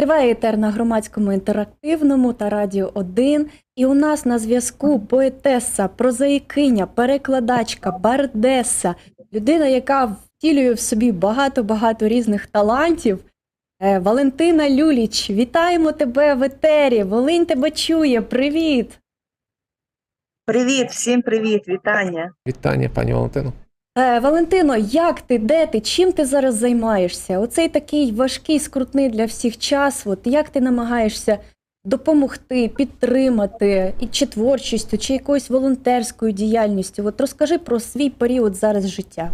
Триває етер на громадському інтерактивному та радіо 1. І у нас на зв'язку поетеса, прозаїкиня, перекладачка, бардеса, людина, яка втілює в собі багато-багато різних талантів. Е, Валентина Люліч, вітаємо тебе в етері. Волинь тебе чує. Привіт! Привіт, всім привіт, вітання. Вітання, пані Валентино. Е, Валентино, як ти, де ти, чим ти зараз займаєшся? Оцей такий важкий, скрутний для всіх час. От як ти намагаєшся допомогти, підтримати і чи творчістю, чи якоюсь волонтерською діяльністю? От розкажи про свій період зараз життя.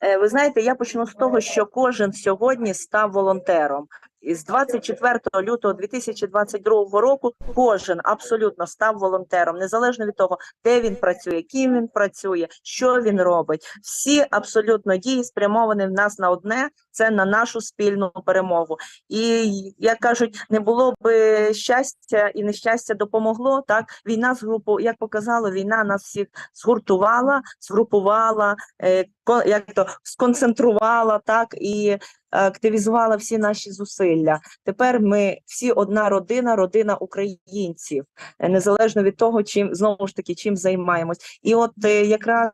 Е, Ви знаєте, я почну з того, що кожен сьогодні став волонтером. З 24 лютого 2022 року кожен абсолютно став волонтером, незалежно від того, де він працює, ким він працює, що він робить. Всі абсолютно дії спрямовані в нас на одне це на нашу спільну перемогу. І як кажуть, не було б щастя і нещастя допомогло. Так війна згрупу, як показало, війна нас всіх згуртувала, згрупувала, е, як то сконцентрувала, так і активізувала всі наші зусилля. Тепер ми всі одна родина, родина українців, е, незалежно від того, чим знову ж таки чим займаємось. І от е, якраз е,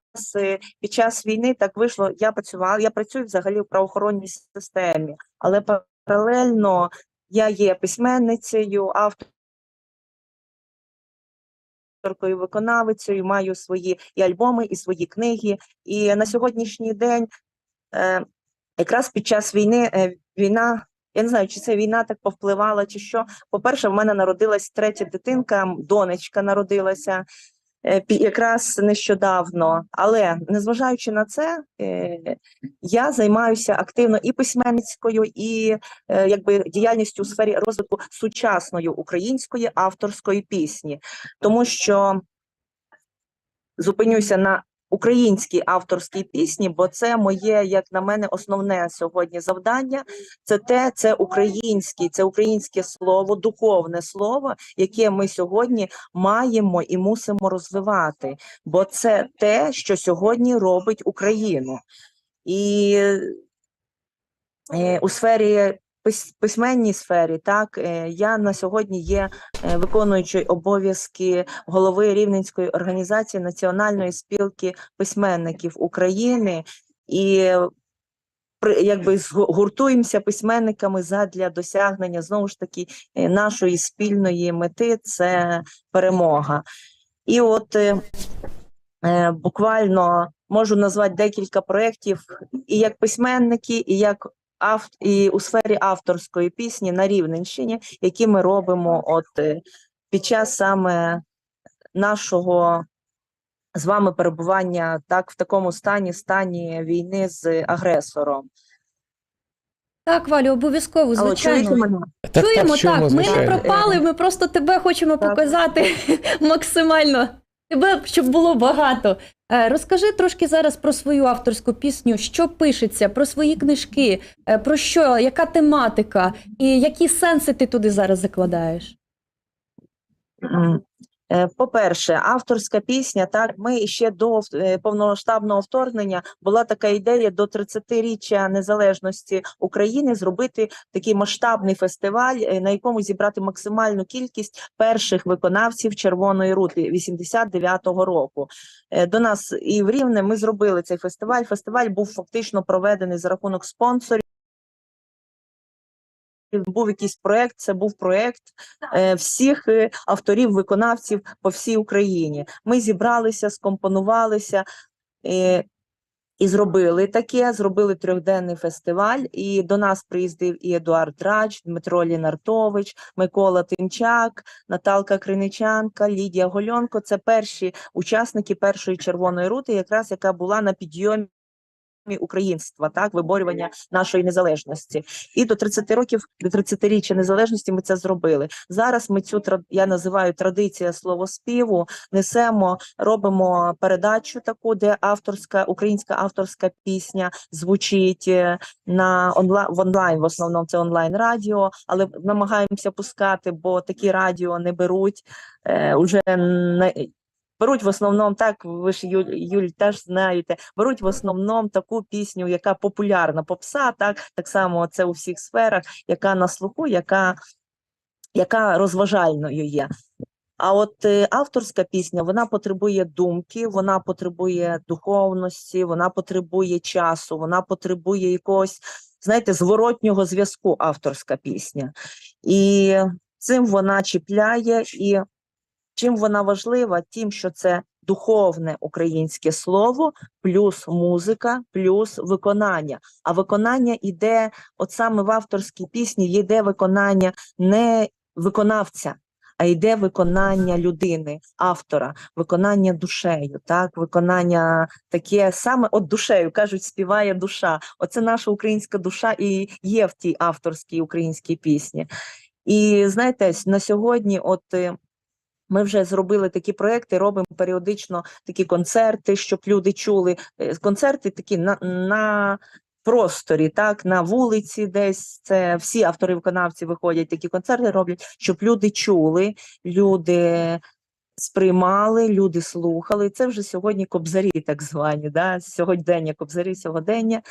під час війни так вийшло. Я працювала, я працюю взагалі в правоохоронній системі, але паралельно я є письменницею, авторкою, виконавицею, маю свої і альбоми, і свої книги. І на сьогоднішній день, е, якраз під час війни, е, війна. Я не знаю, чи це війна так повпливала, чи що. По-перше, в мене народилась третя дитинка, донечка народилася якраз нещодавно. Але незважаючи на це, е, я займаюся активно і письменницькою, і е, якби діяльністю у сфері розвитку сучасної української авторської пісні, тому що зупинюся на українській авторській пісні, бо це моє, як на мене, основне сьогодні завдання. Це те, це українське, це українське слово, духовне слово, яке ми сьогодні маємо і мусимо розвивати, бо це те, що сьогодні робить Україну. І е, у сфері письменній сфері, так е, я на сьогодні є е, виконуючою обов'язки голови Рівненської організації Національної спілки письменників України і при- якби згу- гуртуємося письменниками задля досягнення знову ж таки е, нашої спільної мети це перемога. І от буквально можу назвати декілька проєктів і як письменники, і як і у сфері авторської пісні на Рівненщині, які ми робимо от е, під час саме нашого з вами перебування так в такому стані, стані війни з агресором. Так, Валю, обов'язково, Алло, звичайно. мене? Так, Чуємо, так, чуємо, ми не пропали, ми просто тебе хочемо Так. показати максимально. Тебе, щоб було багато. Е, Розкажи трошки зараз про свою авторську пісню, що пишеться, про свої книжки, е, про що, яка тематика і які сенси ти туди зараз закладаєш? Е, По-перше, авторська пісня. Так, ми ще до е, повномасштабного вторгнення була така ідея до 30-річчя незалежності України зробити такий масштабний фестиваль, е, на якому зібрати максимальну кількість перших виконавців Червоної рути 89-го року. До нас і в Рівне ми зробили цей фестиваль. Фестиваль був фактично проведений за рахунок спонсорів. Був якийсь проект, це був проект е, всіх е, авторів, виконавців по всій Україні. Ми зібралися, скомпонувалися е, і зробили таке. Зробили трьохденний фестиваль. І до нас приїздив і Едуард Драч, Дмитро Лінартович, Микола Тимчак, Наталка Криничанка, Лідія Гольонко. Це перші учасники першої червоної рути, якраз яка була на підйомі. Українства, так, виборювання нашої незалежності, і до 30 років, до 30-річчя незалежності ми це зробили. Зараз ми цю я називаю традиція словоспіву. Несемо, робимо передачу таку, де авторська українська авторська пісня звучить е, на онлайн в онлайн. В основному це онлайн радіо, але намагаємося пускати, бо такі радіо не беруть е, уже беруть в основному так, ви ж Юль, Юль теж знаєте, беруть в основному таку пісню, яка популярна, попса, так, так само це у всіх сферах, яка на слуху, яка, яка розважальною є. А от е, авторська пісня вона потребує думки, вона потребує духовності, вона потребує часу, вона потребує якогось, знаєте, зворотнього зв'язку. Авторська пісня, і цим вона чіпляє. І чим вона важлива? Тим, що це духовне українське слово, плюс музика, плюс виконання. А виконання іде, от саме в авторській пісні, йде виконання не виконавця а йде виконання людини, автора, виконання душею, так, виконання таке саме от душею, кажуть, співає душа. Оце наша українська душа і є в тій авторській українській пісні. І знаєте, на сьогодні, от. Ми вже зробили такі проекти, робимо періодично такі концерти, щоб люди чули. Е, Концерти такі на, на просторі, так, на вулиці, десь це всі автори-виконавці виходять, такі концерти роблять, щоб люди чули, люди сприймали, люди слухали. Це вже сьогодні кобзарі, так звані, да? сьогодення, кобзарі сьогодення.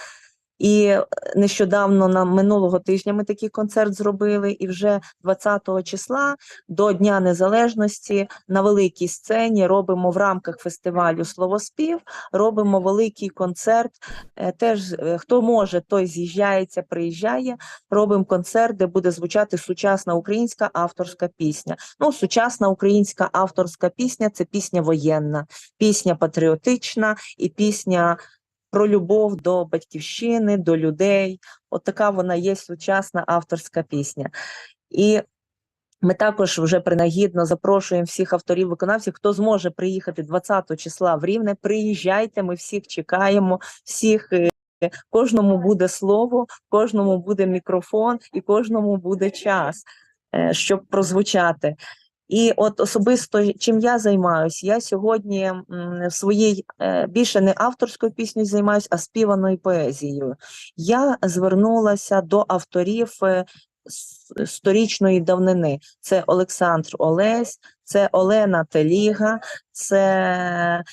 І е, нещодавно на минулого тижня ми такий концерт зробили, і вже 20 числа до Дня Незалежності на великій сцені робимо в рамках фестивалю Словоспів, робимо великий концерт. Е, Теж е, хто може, той з'їжджається, приїжджає. Робимо концерт, де буде звучати сучасна українська авторська пісня. Ну, сучасна українська авторська пісня це пісня воєнна, пісня патріотична і пісня про любов до батьківщини, до людей. От така вона є сучасна авторська пісня. І ми також вже принагідно запрошуємо всіх авторів, виконавців, хто зможе приїхати 20 числа в Рівне. Приїжджайте, ми всіх чекаємо, всіх. е, Кожному буде слово, кожному буде мікрофон і кожному буде час, е, щоб прозвучати. І от особисто чим я займаюся, я сьогодні в своїй е, більше не авторською піснею займаюся, а співаною поезією. Я звернулася до авторів е, сторічної давнини. Це Олександр Олесь, це Олена Теліга, це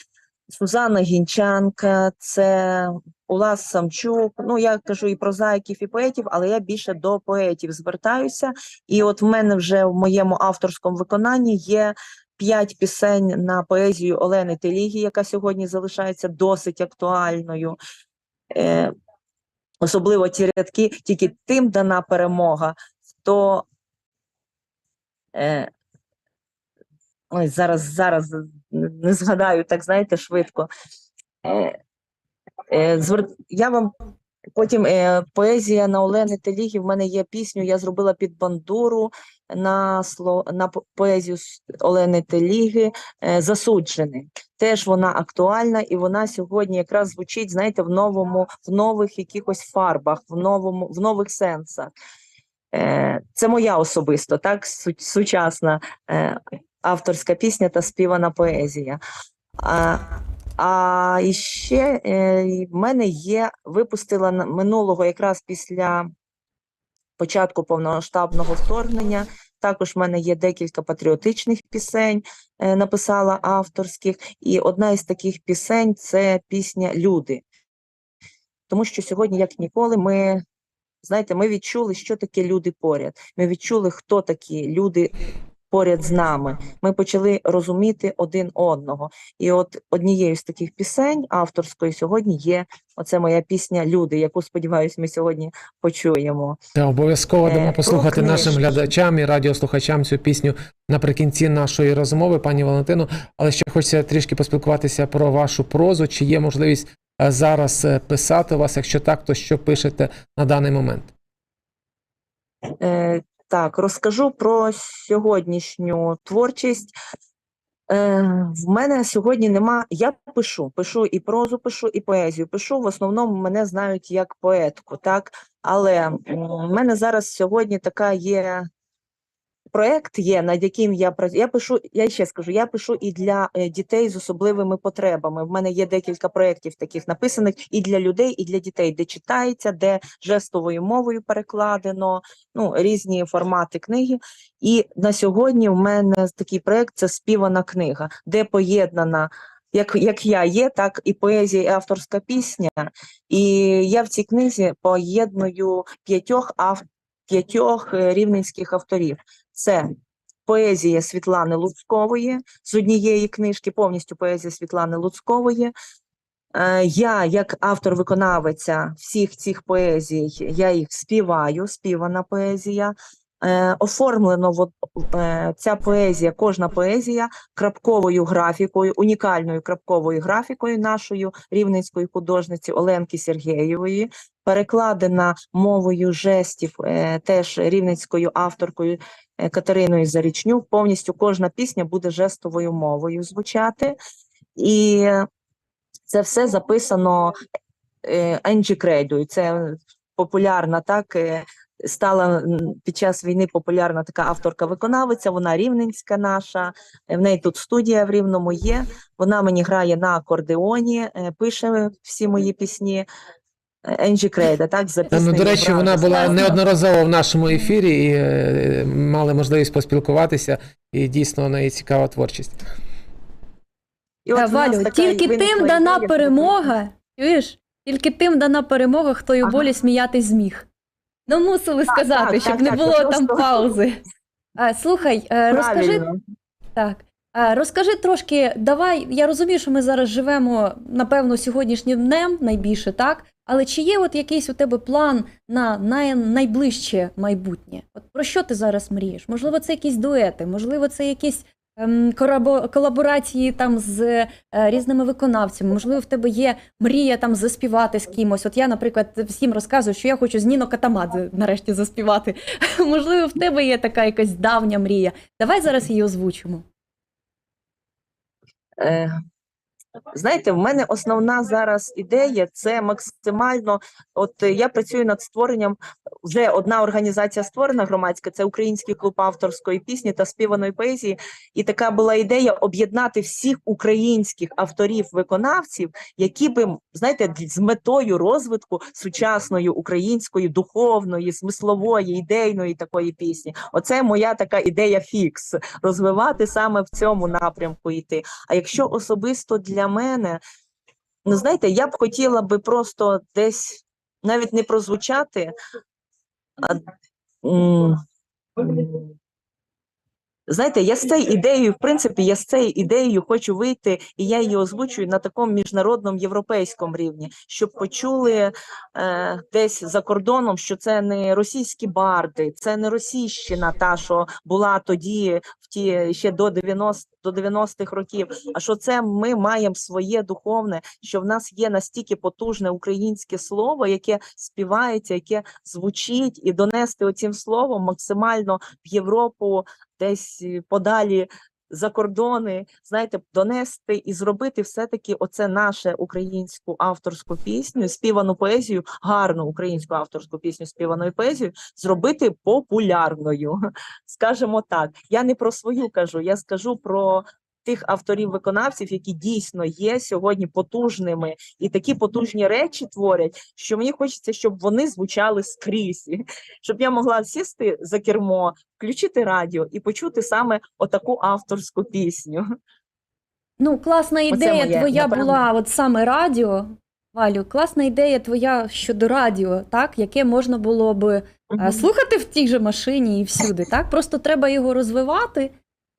Сузанна Гінчанка, це Улас Самчук. Ну я кажу і про прозаїків, і поетів, але я більше до поетів звертаюся. І от в мене вже в моєму авторському виконанні є п'ять пісень на поезію Олени Теліги, яка сьогодні залишається досить актуальною. Е, особливо ті рядки, тільки тим дана перемога, хто. Е, ой, зараз, зараз не згадаю, так знаєте, швидко. Е, е. Я вам потім е, поезія на Олени Теліги. В мене є пісню, я зробила під бандуру на сло... на поезію Олени Теліги Засуджений. Теж вона актуальна, і вона сьогодні якраз звучить, знаєте, в новому, в нових якихось фарбах, в новому, в нових сенсах. Це моя особисто, так, сучасна авторська пісня та співана поезія. А, а ще е, в мене є, випустила минулого якраз після початку повномасштабного вторгнення. Також в мене є декілька патріотичних пісень, е, написала авторських, і одна із таких пісень це пісня Люди. Тому що сьогодні, як ніколи, ми знаєте, ми відчули, що таке люди поряд. Ми відчули, хто такі люди поряд з нами. Ми почали розуміти один одного. І от однією з таких пісень авторської сьогодні є оце моя пісня Люди, яку сподіваюся, ми сьогодні почуємо. Та обов'язково Е, дамо про послухати нашим глядачам і радіослухачам цю пісню наприкінці нашої розмови, пані Валентину. Але ще хочеться трішки поспілкуватися про вашу прозу. Чи є можливість е, зараз е, писати у вас? Якщо так, то що пишете на даний момент? Так, розкажу про сьогоднішню творчість. Е, в мене сьогодні нема. Я пишу, пишу і прозу, пишу, і поезію. Пишу. В основному мене знають як поетку, так. Але в мене зараз сьогодні така є проект є, над яким я працюю. Я пишу, я ще скажу, я пишу і для е, дітей з особливими потребами. В мене є декілька проєктів таких написаних і для людей, і для дітей, де читається, де жестовою мовою перекладено, ну різні формати книги. І на сьогодні в мене такий проект це співана книга, де поєднана. Як, як я є, так і поезія, і авторська пісня. І я в цій книзі поєдную п'ятьох ав... п'ятьох е, рівненських авторів. Це поезія Світлани Луцькової з однієї книжки, повністю поезія Світлани Луцькової. Е, Я, як автор-виконавиця всіх цих поезій, я їх співаю, співана поезія. Е, Оформлено е, ця поезія, кожна поезія крапковою графікою, унікальною крапковою графікою нашою рівненської художниці Оленки Сергєєвої, перекладена мовою жестів е, теж рівненською авторкою е, Катериною Зарічнюк. Повністю кожна пісня буде жестовою мовою звучати. І це все записано е, Енджі Крейдою. Це популярна так. Стала під час війни популярна така авторка-виконавиця, вона рівненська наша. В неї тут студія в Рівному є. Вона мені грає на акордеоні, пише всі мої пісні. Енджі Крейда, так, за Ну, до речі, «Брата вона була неодноразово в нашому ефірі і е, мали можливість поспілкуватися, і дійсно у неї цікава творчість. І от Та, Валю, така тільки тим дана ідея, перемога. Чуєш? Тільки тим дана перемога, хто й у Ага. болі сміятись зміг. Ну, мусили Так, сказати, так, щоб так, не так, було там просто- паузи. А, слухай, е, розкажи Правильно. Так. Розкажи трошки, давай. Я розумію, що ми зараз живемо, напевно, сьогоднішнім днем найбільше, так? Але чи є от якийсь у тебе план на най... найближче майбутнє? От про що ти зараз мрієш? Можливо, це якісь дуети, можливо, це якісь ем, колаборації там з е, різними виконавцями. Можливо, в тебе є мрія там заспівати з кимось. От я, наприклад, всім розказую, що я хочу з Ніно Катамадзе нарешті заспівати. Можливо, в тебе є така якась давня мрія. Давай зараз її озвучимо. Е, Знаєте, в мене основна зараз ідея це максимально. От е, я працюю над створенням. Вже одна організація створена громадська, це Український клуб авторської пісні та співаної поезії. І така була ідея об'єднати всіх українських авторів-виконавців, які би знаєте, з метою розвитку сучасної української духовної, смислової, ідейної такої пісні. Оце моя така ідея фікс розвивати саме в цьому напрямку йти. А якщо особисто для мене, ну знаєте, я б хотіла би просто десь навіть не прозвучати, а знаєте, я з цією ідеєю, в принципі, я з цією ідеєю хочу вийти, і я її озвучую на такому міжнародному європейському рівні, щоб почули е, десь за кордоном, що це не російські барди, це не російщина, та що була тоді в ті ще до 90 до 90-х років. А що це ми маємо своє духовне, що в нас є настільки потужне українське слово, яке співається, яке звучить, і донести оцім словом максимально в Європу, десь е, подалі. За кордони, знаєте, донести і зробити все-таки оце наше українську авторську пісню, співану поезію, гарну українську авторську пісню, співаною поезію, зробити популярною. Скажімо так. Я не про свою кажу, я скажу про тих авторів-виконавців, які дійсно є сьогодні потужними і такі потужні речі творять, що мені хочеться, щоб вони звучали скрізь, щоб я могла сісти за кермо, включити радіо і почути саме отаку авторську пісню. Ну, класна ідея моє, твоя напевно. була, от саме радіо. Валю, класна ідея твоя щодо радіо, так, яке можна було би е, слухати в тій же машині і всюди. Так? Просто треба його розвивати,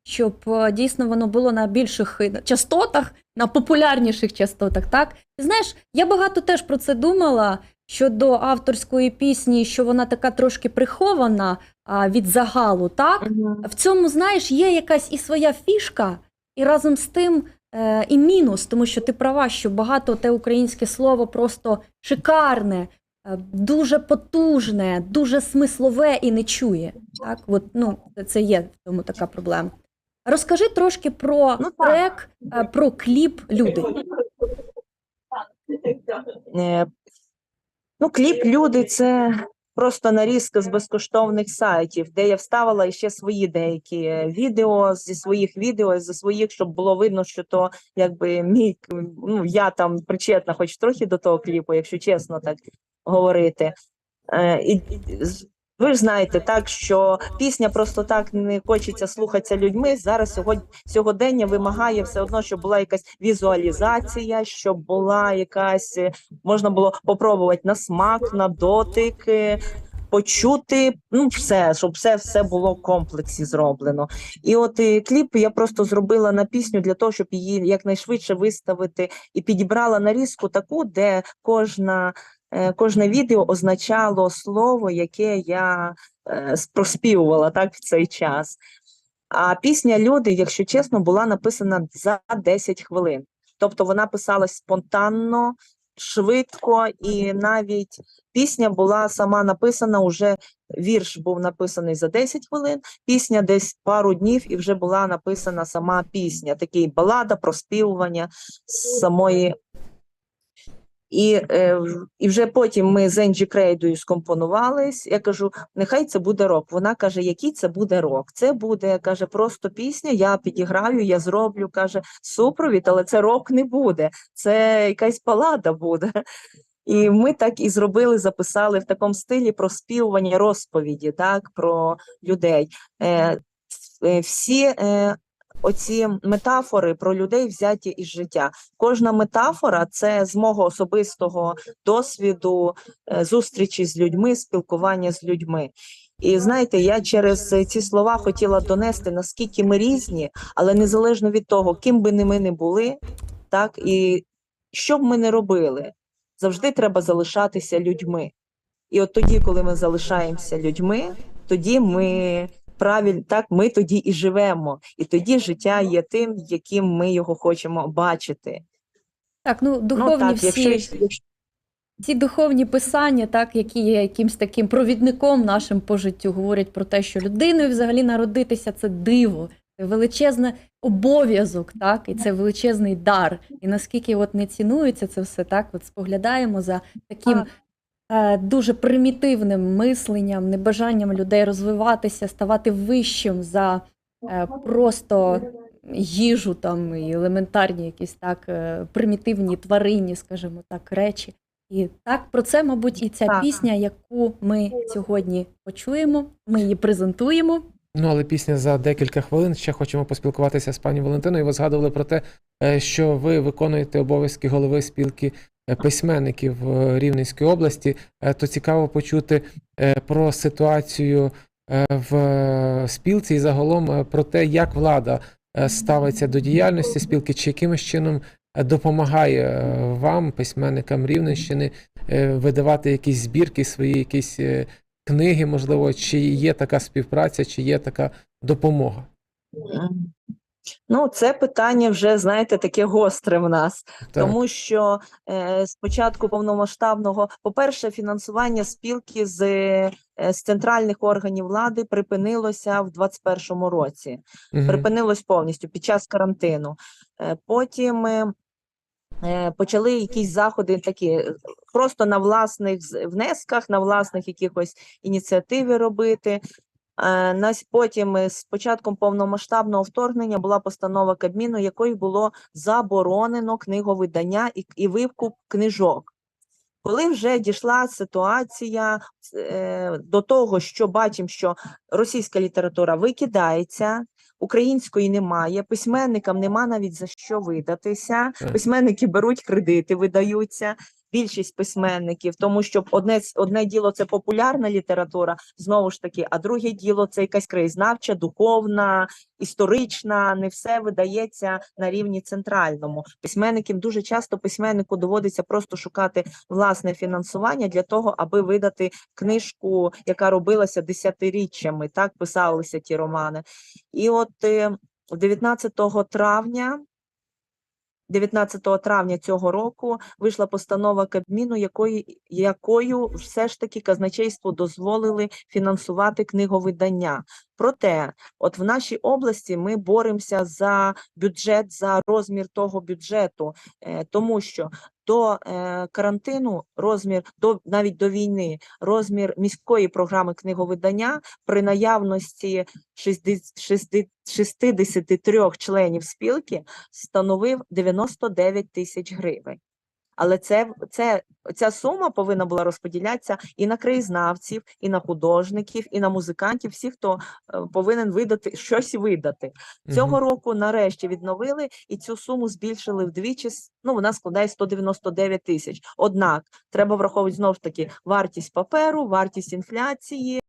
щоб е, дійсно воно було на більших е, частотах, на популярніших частотах. Так? Ти знаєш, я багато теж про це думала щодо авторської пісні, що вона така трошки прихована а, від загалу. так? Мгм. В цьому, знаєш, є якась і своя фішка, і разом з тим е, і мінус, тому що ти права, що багато те українське слово просто шикарне, дуже потужне, дуже смислове і не чує. Так, от, ну, це- є в цьому така проблема. Розкажи трошки про Ну, трек, е, про кліп Люди. Е, Ну, кліп люди це просто нарізка з безкоштовних сайтів, де я вставила ще свої деякі відео зі своїх відео, зі своїх, щоб було видно, що то якби мій ну я там причетна, хоч трохи до того кліпу, якщо чесно так говорити. Е, і, ви ж знаєте, так що пісня просто так не хочеться слухатися людьми. Зараз сьогодні сьогодення вимагає все одно, щоб була якась візуалізація, щоб була якась е, можна було попробувати на смак, на дотик. е, Почути, ну все, щоб все, все було в комплексі зроблено. І от і кліп я просто зробила на пісню для того, щоб її якнайшвидше виставити, і підібрала нарізку таку, де кожна, е, кожне відео означало слово, яке я е, проспівувала так в цей час. А пісня Люди, якщо чесно, була написана за 10 хвилин. Тобто вона писалась спонтанно, швидко, і навіть пісня була сама написана уже. Вірш був написаний за 10 хвилин, пісня десь пару днів, і вже була написана сама пісня, такий балада, проспівування самої. І, е, і вже потім ми з Енджі Крейдою скомпонувались. Я кажу, нехай це буде рок. Вона каже, який це буде рок? Це буде, каже, просто пісня. Я підіграю, я зроблю, каже, супровід, але це рок не буде. Це якась балада буде. І ми так і зробили, записали в такому стилі про співування розповіді, так, про людей. Е, е, всі е, оці метафори про людей взяті із життя. Кожна метафора це з мого особистого досвіду е, зустрічі з людьми, спілкування з людьми. І знаєте, я через ці слова хотіла донести, наскільки ми різні, але незалежно від того, ким би ми не були, так і що б ми не робили, завжди треба залишатися людьми. І от тоді, коли ми залишаємося людьми, тоді ми правильно так, ми тоді і живемо, і тоді життя є тим, яким ми його хочемо бачити. Так, ну духовні ну так, всі якщо, ці духовні писання, так, які є якимсь таким провідником нашим по життю, говорять про те, що людиною взагалі народитися це диво, це величезний обов'язок, так, і це величезний дар. І наскільки от не цінується це все, так, от споглядаємо за таким Так. Дуже примітивним мисленням, небажанням людей розвиватися, ставати вищим за е, просто їжу там і елементарні якісь так е, примітивні тваринні, скажімо так, речі. І так про це, мабуть, і ця Так. пісня, яку ми сьогодні почуємо. Ми її презентуємо. Ну, але пісня за декілька хвилин. Ще хочемо поспілкуватися з пані Валентиною. Ви згадували про те, е, що ви виконуєте обов'язки голови спілки е, письменників е, Рівненської області. Е, То цікаво почути е, про ситуацію е, в е, спілці і загалом е, про те, як влада е, ставиться до діяльності спілки, чи якимось чином е, допомагає е, вам, письменникам Рівненщини, е, видавати якісь збірки, свої якісь е, книги, можливо, чи є така співпраця, чи є така допомога. Ну, це питання вже, знаєте, таке гостре в нас. Так. Тому що е, з початку повномасштабного, по-перше, фінансування спілки з, е, з центральних органів влади припинилося в 2021 році. Мгм. Припинилось повністю під час карантину. Е, потім е, е, почали якісь заходи такі е, просто на власних внесках, на власних якихось ініціативи робити. Е, Нас потім з початком повномасштабного вторгнення була постанова Кабміну, якою було заборонено книговидання і, і вивкуп книжок. Коли вже дійшла ситуація е, до того, що бачимо, що російська література викидається, української немає, письменникам нема навіть за що видатися. Письменники беруть кредити, видаються. Більшість письменників, тому що одне одне діло це популярна література, знову ж таки, а друге діло це якась краєзнавча, духовна, історична. Не все видається на рівні центральному. Письменникам дуже часто письменнику доводиться просто шукати власне фінансування для того, аби видати книжку, яка робилася десятиріччями. Так писалися ті романи. І от е, 19 травня. 19 травня цього року вийшла постанова Кабміну, якою, якою все ж таки казначейство дозволили фінансувати книговидання. Проте, от в нашій області ми боремося за бюджет, за розмір того бюджету, е, тому що до е, карантину розмір до навіть до війни розмір міської програми книговидання при наявності 60 60 63 членів спілки становив 99 тисяч гривень. Але це, це ця сума повинна була розподілятися і на краєзнавців, і на художників, і на музикантів, всіх, хто е, повинен видати щось видати. Цього року нарешті відновили і цю суму збільшили вдвічі. Ну, вона складає 199 тисяч. Однак треба враховувати знову ж таки вартість паперу, вартість інфляції.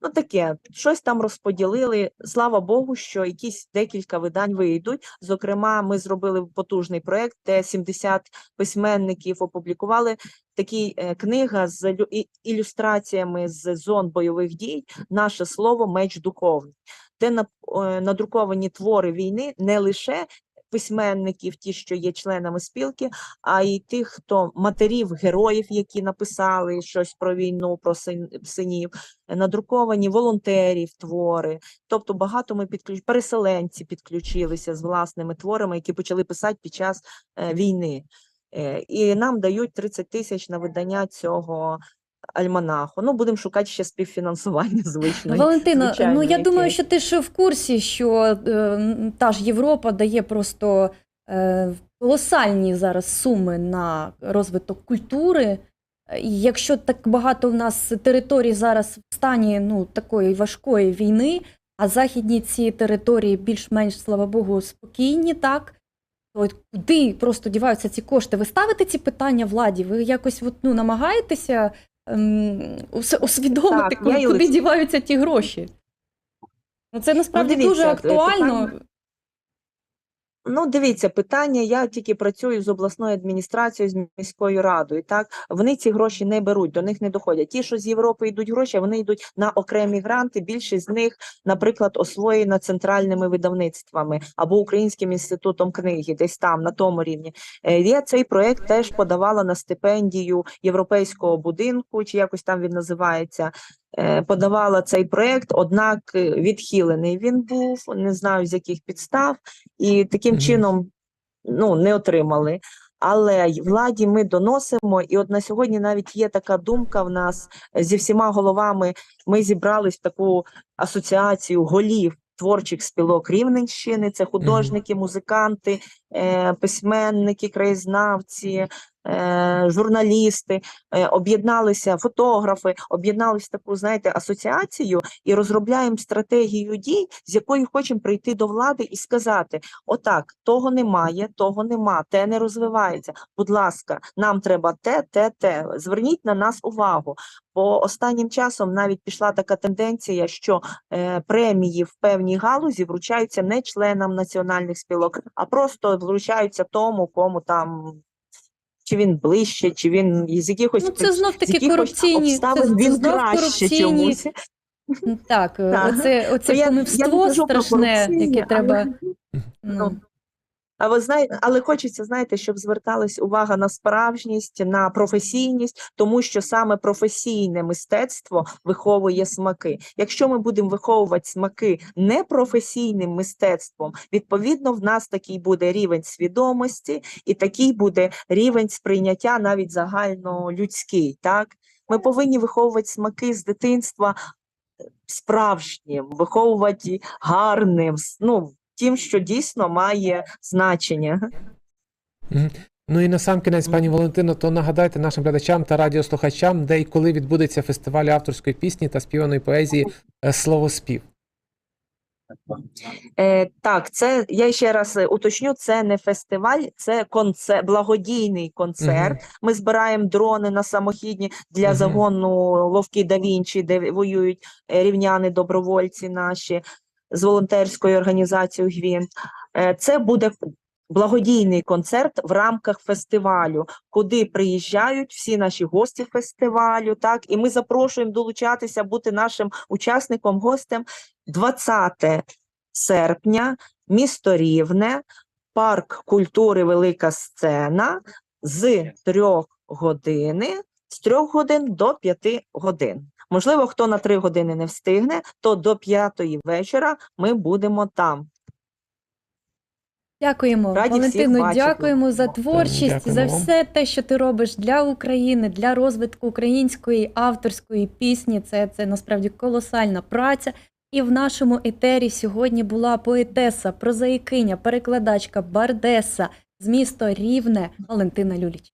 Ну, таке, щось там розподілили. Слава Богу, що якісь декілька видань вийдуть. Зокрема, ми зробили потужний проект, де 70 письменників опублікували такі е, книга з лю- ілюстраціями з зон бойових дій. Наше слово меч духовний, де е, надруковані твори війни не лише письменників, ті, що є членами спілки, а й тих, хто матерів, героїв, які написали щось про війну, про син- синів, надруковані волонтерів, твори. Тобто багато ми підключ... переселенці підключилися з власними творами, які почали писати під час е, війни. Е, і нам дають 30 тисяч на видання цього альманаху. Ну, будемо шукати ще співфінансування звично. Валентина, ну звичайно, я думаю, що ти ж в курсі, що е, та ж Європа дає просто е, колосальні зараз суми на розвиток культури. І якщо так багато в нас територій зараз в стані ну, такої важкої війни, а західні ці території більш-менш, слава Богу, спокійні, так? То от куди просто діваються ці кошти? Ви ставите ці питання владі? Ви якось от, ну, намагаєтеся усвідомити, Так, куди, куди діваються ті гроші? Ну, це насправді дивіться, дуже е, актуально. питання- Ну, дивіться, питання. Я тільки працюю з обласною адміністрацією, з міською радою. Так вони ці гроші не беруть, до них не доходять. Ті, що з Європи йдуть гроші, вони йдуть на окремі гранти. Більшість з них, наприклад, освоєна центральними видавництвами або Українським інститутом книги, десь там на тому рівні. Е, Я цей проект теж подавала на стипендію європейського будинку, чи якось там він називається. Е, Подавала цей проект, однак е, відхилений він був, не знаю з яких підстав, і таким Мгм. чином ну, не отримали. Але владі ми доносимо, і от на сьогодні навіть є така думка в нас е, зі всіма головами. Ми зібрались в таку асоціацію голів творчих спілок Рівненщини. Це художники, музиканти, письменники, краєзнавці, журналісти, е, об'єдналися фотографи, об'єдналися таку, знаєте, асоціацію і розробляємо стратегію дій, з якою хочемо прийти до влади і сказати: отак, того немає, того нема, те не розвивається. Будь ласка, нам треба те, те, те. Зверніть на нас увагу. Бо останнім часом навіть пішла така тенденція, що е, премії в певній галузі вручаються не членам національних спілок, а просто вручаються тому, кому там. Чи він ближче, чи він з якихось Ну, це знов таки корупційні. Обставин це він знов краще корупційні. чомусь. Так, е, Так. оце, оце не про страшне, яке треба. Ну, А ви знаєте, але хочеться, знаєте, щоб зверталась увага на справжність, на професійність, тому що саме професійне мистецтво виховує смаки. Якщо ми будемо виховувати смаки непрофесійним мистецтвом, відповідно, в нас такий буде рівень свідомості, і такий буде рівень сприйняття навіть загальнолюдський. Так, ми повинні виховувати смаки з дитинства е, справжнім, виховувати гарним. Ну, тим, що дійсно має значення. Ну і на сам кінець, пані Валентино, то нагадайте нашим глядачам та радіослухачам, де і коли відбудеться фестиваль авторської пісні та співаної поезії е, Словоспів. Е, так, це я ще раз е, уточню: це не фестиваль, це концерт, благодійний концерт. Ми збираємо дрони на самохідні для Мгм. загону Вовки да Вінчі, де воюють е, рівняни добровольці наші з волонтерською організацією Гвінт. Е, це буде благодійний концерт в рамках фестивалю, куди приїжджають всі наші гості фестивалю. Так, і ми запрошуємо долучатися, бути нашим учасником, гостем 20 серпня, місто Рівне, парк культури Велика Сцена з трьох години з 3 годин до 5 годин. Можливо, хто на 3 години не встигне, то до 5 вечора ми будемо там. Дякуємо, Раді Валентину. Дякуємо за творчість, дякуємо за все те, що ти робиш для України, для розвитку української авторської пісні. Це, це насправді колосальна праця. І в нашому етері сьогодні була поетеса, прозаїкиня, перекладачка, бардеса з міста Рівне Валентина Люліч.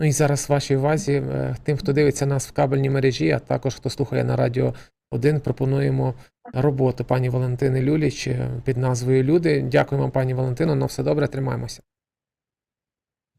Ну і зараз вашій увазі, е, тим, хто дивиться нас в кабельній мережі, а також хто слухає на радіо 1, пропонуємо роботу пані Валентини Люліч е, під назвою Люди. Дякуємо пані Валентино. На все добре, тримаємося.